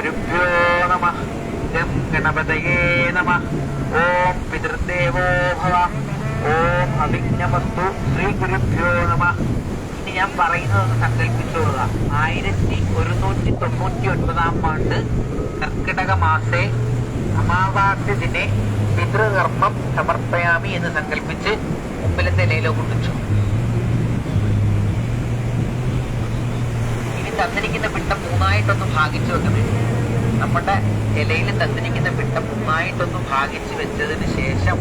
ഗുരുഭ്യോ നമ. ഗം ഗണപതയേ നമ. ഓം പിതൃദേവോ ഭവ. ഓം അഭിജ്ഞമസ്തു ശ്രീ ഗുരുഭ്യോ നമ. ഇനി ഞാൻ പറയുന്നത് സങ്കല്പിച്ചോളുക ആയിരത്തി ഒരുന്നൂറ്റി തൊണ്ണൂറ്റി ഒൻപതാം ആണ്ട് കർക്കിടക മാസേ അമാവാസ്യ ദിനെ പിതൃകർമ്മം സമർപ്പയാമി എന്ന് സങ്കല്പിച്ച് മുമ്പിലത്തെ ഇലയിലോ കൊണ്ടുവച്ചു ഇനി തന്നിരിക്കുന്ന പിണ്ടം മൂന്നായിട്ടൊന്ന് ഭാഗിച്ചു വെക്കണേ നമ്മുടെ ഇലയിൽ തന്നിരിക്കുന്ന വിട്ട മൂന്നായിട്ടൊന്ന് ഭാഗിച്ചു വെച്ചതിന് ശേഷം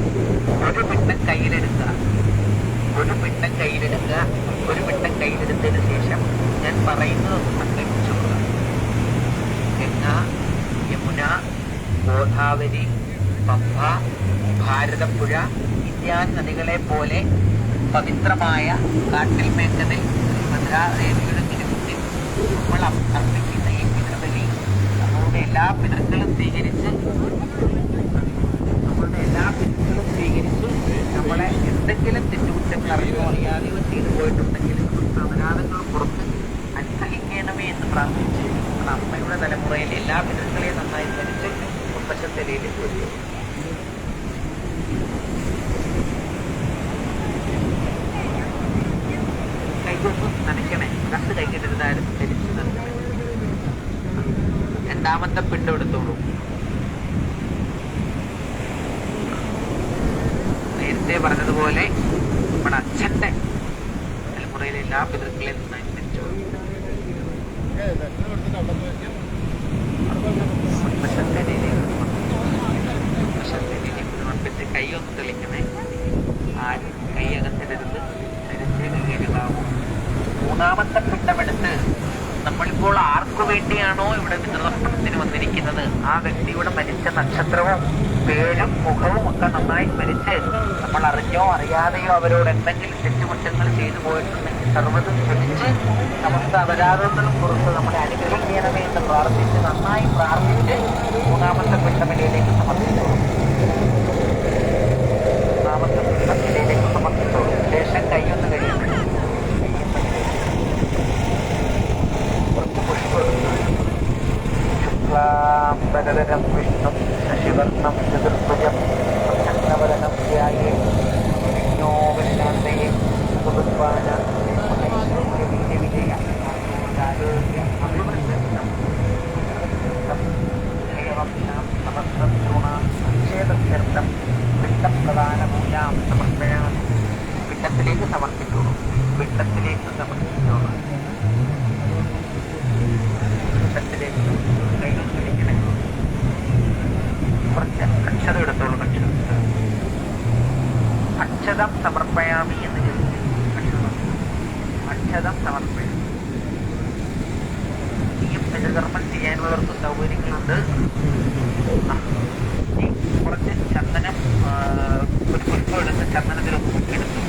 ഒരു പിട്ടം കയ്യിലെടുക്കുക. ഒരു പിട്ടം കയ്യിലെടുക്കുക. ഒരു പിട്ടം കയ്യിലെടുത്തതിന് ശേഷം ഞാൻ പറയുന്നത് കൊള്ളുക. ഗംഗ യമുന ഗോദാവരി പമ്പ ഭാരതപ്പുഴ ഇത്യാദി നദികളെ പോലെ പവിത്രമായ കാട്ടിൽ മേഖലയിൽ ഭദ്രാദേവിയുടെ തിരുമുന്നിൽ നമ്മൾ അർപ്പിക്കുന്ന നമ്മളുടെ എല്ലാ പിതൃക്കളും സ്വീകരിച്ച് നമ്മളുടെ എല്ലാ പിതൃക്കളും സ്വീകരിച്ച് നമ്മളെ എന്തെങ്കിലും തെറ്റുകുറ്റങ്ങൾ അറിയോ അറിയാതെയോ ചെയ്തു പോയിട്ടുണ്ടെങ്കിൽ അപരാധങ്ങൾ പുറത്ത് അനുഗ്രഹിക്കണമേ എന്ന് പ്രാർത്ഥിച്ച് നമ്മുടെ അമ്മയുടെ തലമുറയിൽ എല്ലാ പിതൃക്കളെയും നന്നായി ധരിച്ച് കുമ്പശത്തിലേക്ക് വരും രണ്ടാമത്തെ പിണ്ടം എടുത്തോളൂ. നേരത്തെ പറഞ്ഞതുപോലെ നമ്മുടെ അച്ഛന്റെ തലമുറയിലെ എല്ലാ പിതൃക്കളെ നന്നായി തെളിക്കണേ. ആ കൈ അകത്തിടരുത് ധരിച്ചേ കീഴിലാവും മൂന്നാമത്തെ പിണ്ടമെടുത്ത് നമ്മളിപ്പോൾ ആർക്കു വേണ്ടിയാണോ ഇവിടെ പിതൃതർപ്പണത്തിന് വന്നിരിക്കുന്നത്? ആ വ്യക്തിയുടെ മരിച്ച നക്ഷത്രവും പേരും മുഖവും ഒക്കെ നന്നായി സ്മരിച്ച് നമ്മൾ അറിഞ്ഞോ അറിയാതെയോ അവരോട് എന്തെങ്കിലും തെറ്റുകുറ്റങ്ങൾ ചെയ്തു പോയിട്ടുണ്ടെങ്കിൽ സർവതും ക്ഷമിച്ച് നമുക്ക് അപരാധങ്ങളും കുറച്ച് നമ്മളെ അനുഗ്രഹിക്കണമേ എന്ന് പ്രാർത്ഥിച്ച് നന്നായി പ്രാർത്ഥിച്ച് Karagan Krishna Sashivatnam അക്ഷതം സമർപ്പയാമി എന്ന് അക്ഷതം പിതൃകർമ്മം ചെയ്യാനുള്ളവർക്ക് സൗകര്യങ്ങളുണ്ട്. കുറച്ച് ചന്ദനം ഒരു പുഷ്പം എടുത്ത് ചന്ദനത്തിൽ എടുത്തു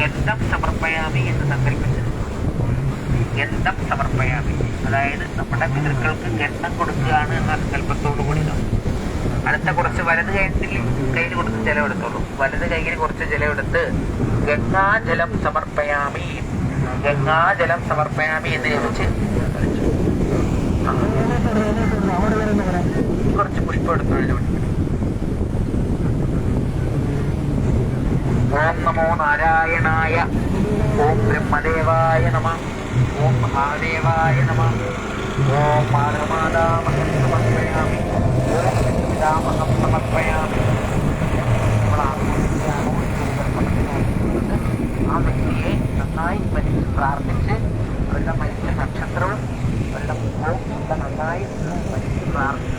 ഗന്ധം സമർപ്പയാമി എന്ന് സങ്കല്പിച്ചിരുന്നു ഗന്ധം സമർപ്പയാമി. അതായത് നമ്മുടെ പിതൃക്കൾക്ക് ഗന്ധം കൊടുക്കുകയാണ് എന്ന സങ്കല്പത്തോടു കൂടി നാം അടുത്ത കുറച്ച് വലത് കൈത്തിൽ കയ്യിൽ കൊടുത്ത് ജലം എടുത്തോളൂ. വലത് കൈയിൽ കുറച്ച് ജലം എടുത്ത് ഗംഗാജലം സമർപ്പയാമി. ഗംഗാജലം സമർപ്പയാമി എന്ന് ചോദിച്ച്. കുറച്ച് പുഷ്പം എടുത്തോളൂ ഓം നമോ നാരായണായ ഓം ബ്രഹ്മദേവായ നമ ഓം മഹാദേവായ നമ ഓം മാതൃമാതാമഹം സമർപ്പയാമി ഓം പിതാമഹം സമർപ്പയാമി നമ്മൾ ആത്മഹത്യാണോ ആ വ്യക്തിയെ നന്നായി മരിച്ച് പ്രാർത്ഥിച്ച് അവരുടെ മരിച്ച നക്ഷത്രവും അവരുടെ നന്നായി മരിച്ച് പ്രാർത്ഥിച്ച്